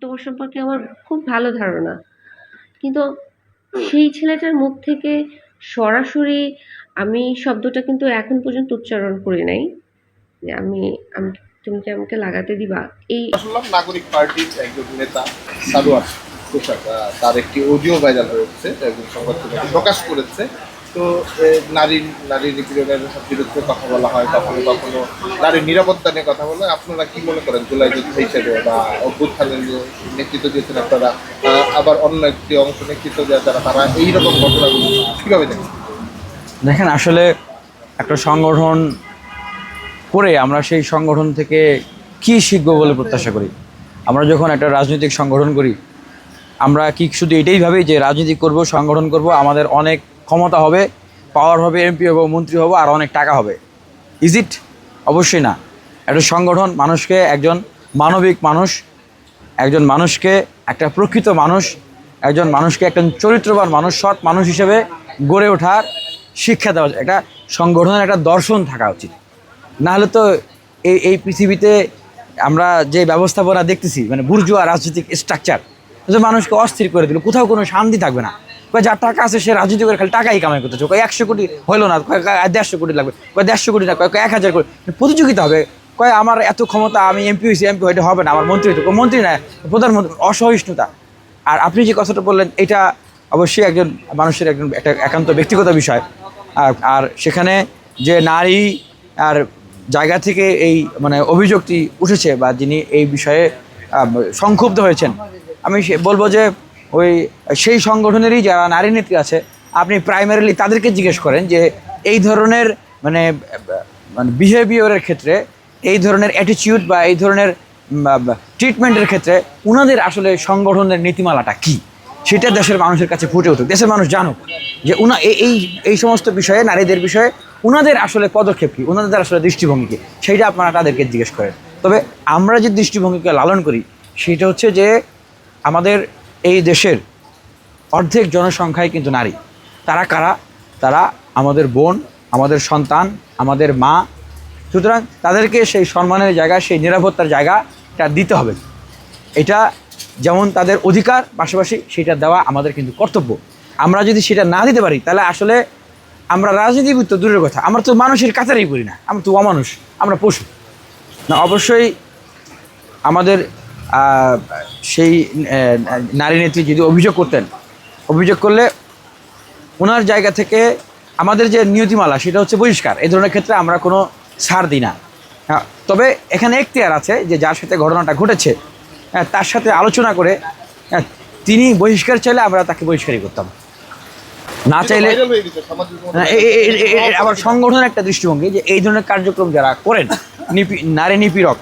তোমার সম্পর্কে আমার খুব ভালো ধারণা। কিন্তু সেই ছেলেটার মুখ থেকে সরাসরি আমি শব্দটা কিন্তু এখন পর্যন্ত উচ্চারণ করি নাই। যে আমি তুমি কি আমাকে লাগাতে দিবা? এই নাগরিক পার্টির একজন নেতা সাদোয়ার তার একটি অডিও ভাইরাল হয়েছে এবং সংবাদ প্রকাশ করেছে। তো নারী নারী নিপীড়নের বিরুদ্ধে কথা বলা হয়, কখনো কখনো নারীর নিরাপত্তা নিয়ে কথা বলা। আপনারা কি মনে করেন জুলাই যুদ্ধ হিসেবে বা অভ্যুত্থানের নেতৃত্ব দিয়েছেন আপনারা আবার অন্য একটি অংশ নেতৃত্ব দেওয়া যারা, তারা এইরকম ঘটনাগুলো কীভাবে দেখেন? দেখেন, আসলে একটা সংগঠন করে আমরা সেই সংগঠন থেকে কি শিখব বলে প্রত্যাশা করি? আমরা যখন একটা রাজনৈতিক সংগঠন করি, আমরা কি শুধু এটাই ভাবি যে রাজনীতি করব, সংগঠন করব? আমাদের অনেক ক্ষমতা হবে পাওয়ার হবে এমপি হব, মন্ত্রী হব, আর অনেক টাকা হবে। ইজ ইট অবশ্যই না। একটা সংগঠন, মানুষকে একজন মানবিক মানুষ, একজন মানুষকে একটা প্রকৃত মানুষ, একজন মানুষকে একজন চরিত্রবান মানুষ, সৎ মানুষ হিসেবে গড়ে ওঠার শিক্ষা দেওয়া যায়। একটা সংগঠনের একটা দর্শন থাকা উচিত। নাহলে তো এই এই পৃথিবীতে আমরা যে ব্যবস্থাপনা দেখতেছি মানে বুর্জুয়া রাজনৈতিক স্ট্রাকচার মানুষকে অস্থির করে দিল, কোথাও কোনো শান্তি থাকবে না। যার টাকা আছে সে রাজনীতি করে খালি টাকাই কামাই করতেছে। কয় একশো কোটি হলো না দেড়শো কোটি লাগবে, কয় দেড়শো কোটি না, কয় এক হাজার কোটি। প্রতিযোগিতা হবে। কয় আমার এত ক্ষমতা, আমি এমপি হয়েছি, এমপি হইতে হবে না, আমার মন্ত্রী হইতে মন্ত্রী না, প্রধানমন্ত্রী, অসহিষ্ণুতা। আর আপনি যে কথাটা বললেন, এটা অবশ্যই একজন মানুষের একজন একটা একান্ত ব্যক্তিগত বিষয়। আর আর সেখানে যে নারী আর জায়গা থেকে এই মানে অভিযোগটি উঠেছে বা যিনি এই বিষয়ে সংক্ষুব্ধ হয়েছেন, আমি বলব যে ওই সেই সংগঠনেরই যারা নারী নেত্রী আছে, আপনি প্রাইমারিলি তাদেরকে জিজ্ঞেস করেন যে এই ধরনের মানে মানে বিহেভিয়ারের ক্ষেত্রে, এই ধরনের অ্যাটিটিউড বা এই ধরনের ট্রিটমেন্টের ক্ষেত্রে ওনাদের আসলে সংগঠনের নীতিমালাটা কী? সেটা দেশের মানুষের কাছে ফুটে উঠুক, দেশের মানুষ জানুক যে উনা এই এই এই সমস্ত বিষয়ে, নারীদের বিষয়ে ওনাদের আসলে পদক্ষেপ কী? ওনাদের আসলে দৃষ্টিভঙ্গি কী? সেইটা আপনারা তাদেরকে জিজ্ঞেস করেন। তবে আমরা যে দৃষ্টিভঙ্গিকে লালন করি, সেটা হচ্ছে যে আমাদের এই দেশের অর্ধেক জনসংখ্যায় কিন্তু নারী। তারা কারা? তারা আমাদের বোন, আমাদের সন্তান, আমাদের মা। সুতরাং তাদেরকে সেই সম্মানের জায়গা, সেই নিরাপত্তার জায়গাটা দিতে হবে। এটা যেমন তাদের অধিকার, পাশাপাশি সেটা দেওয়া আমাদের কিন্তু কর্তব্য। আমরা যদি সেটা না দিতে পারি, তাহলে আসলে আমরা রাজনীতিবিদ তো দূরের কথা। আমরা তো মানুষের কাতারেই করি না। আমরা তো অমানুষ, আমরা পশু। না, অবশ্যই আমাদের সেই নারী নেত্রী যদি অভিযোগ করতেন অভিযোগ করলে ওনার জায়গা থেকে আমাদের যে নিয়তিমালা সেটা হচ্ছে বহিষ্কার। এই ধরনের ক্ষেত্রে আমরা কোনো ছাড় দিই না। হ্যাঁ, তবে এখানে এখতিয়ার আছে যে যার সাথে ঘটনাটা ঘটেছে হ্যাঁ, তার সাথে আলোচনা করে হ্যাঁ, তিনি বহিষ্কার চাইলে আমরা তাকে বহিষ্কারই করতাম। না চাইলে আবার সংগঠনের একটা দৃষ্টিভঙ্গি যে এই ধরনের কার্যক্রম যারা করেন নিপি নারী নিপীড়ক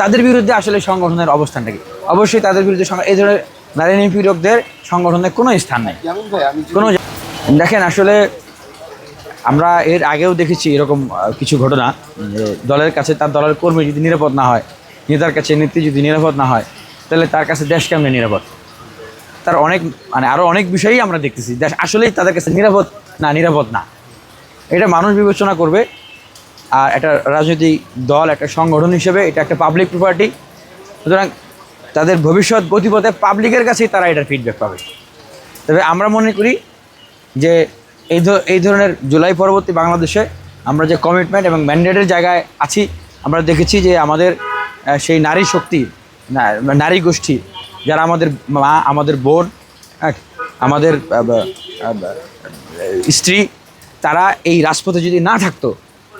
তাদের বিরুদ্ধে আসলে সংগঠনের অবস্থানটা কি? অবশ্যই তাদের বিরুদ্ধে এই ধরনের নারী নিপীড়কদের সংগঠনের কোনো স্থান নেই। কোনো দেখেন আসলে আমরা এর আগেও দেখেছি এরকম কিছু ঘটনা দলের কাছে তার দলের কর্মী যদি নিরাপদ না হয় নেতার কাছে নেত্রী যদি নিরাপদ না হয় তাহলে তার কাছে দেশ কেমনে নিরাপদ? তার অনেক মানে আরও অনেক বিষয়ই আমরা দেখতেছি। দেশ আসলেই তাদের কাছে নিরাপদ না নিরাপদ না। এটা মানুষ বিবেচনা করবে। আর একটা রাজনৈতিক দল একটা সংগঠন হিসেবে এটা একটা পাবলিক প্রপার্টি সুতরাং তাদের ভবিষ্যৎ গতিপথে পাবলিকের কাছেই তারা এটার ফিডব্যাক পাবে। তবে আমরা মনে করি যে এই এই ধরনের জুলাই পরবর্তী বাংলাদেশে আমরা যে কমিটমেন্ট এবং ম্যান্ডেটের জায়গায় আছি আমরা দেখেছি যে আমাদের সেই নারী শক্তি নারী গোষ্ঠী যারা আমাদের মা আমাদের বোন হ্যাঁ, আমাদের স্ত্রী তারা এই রাজপথে যদি না থাকতো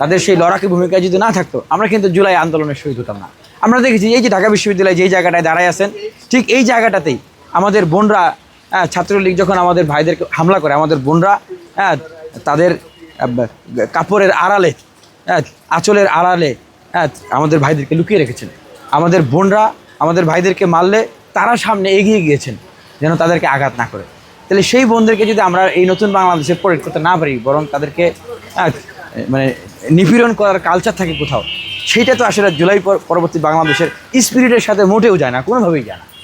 তাদের সেই লড়াকি ভূমিকায় যদি না থাকতো, আমরা কিন্তু জুলাই আন্দোলনের শহীদ হতাম না। আমরা দেখেছি এই যে ঢাকা বিশ্ববিদ্যালয়ে যেই জায়গাটায় দাঁড়ায় আছেন, ঠিক এই জায়গাটাতেই আমাদের বোনরা ছাত্রলীগ যখন আমাদের ভাইদেরকে হামলা করে, আমাদের বোনরা তাদের কাপড়ের আড়ালে আঁচলের আড়ালে আমাদের ভাইদেরকে লুকিয়ে রেখেছেন। আমাদের বোনরা, আমাদের ভাইদেরকে মারলে তারা সামনে এগিয়ে গিয়েছেন, যেন তাদেরকে আঘাত না করে। তাহলে সেই বোনদেরকে যদি আমরা এই নতুন বাংলাদেশে প্রয়োগ করতে না পারি, বরং তাদেরকে মানে নিপীড়ন করার কালচার থাকে কোথাও, সেইটা তো আসলে জুলাই পর- পরবর্তী বাংলাদেশের স্পিরিটের সাথে মোটেও যায় না, কোনোভাবেই যায় না।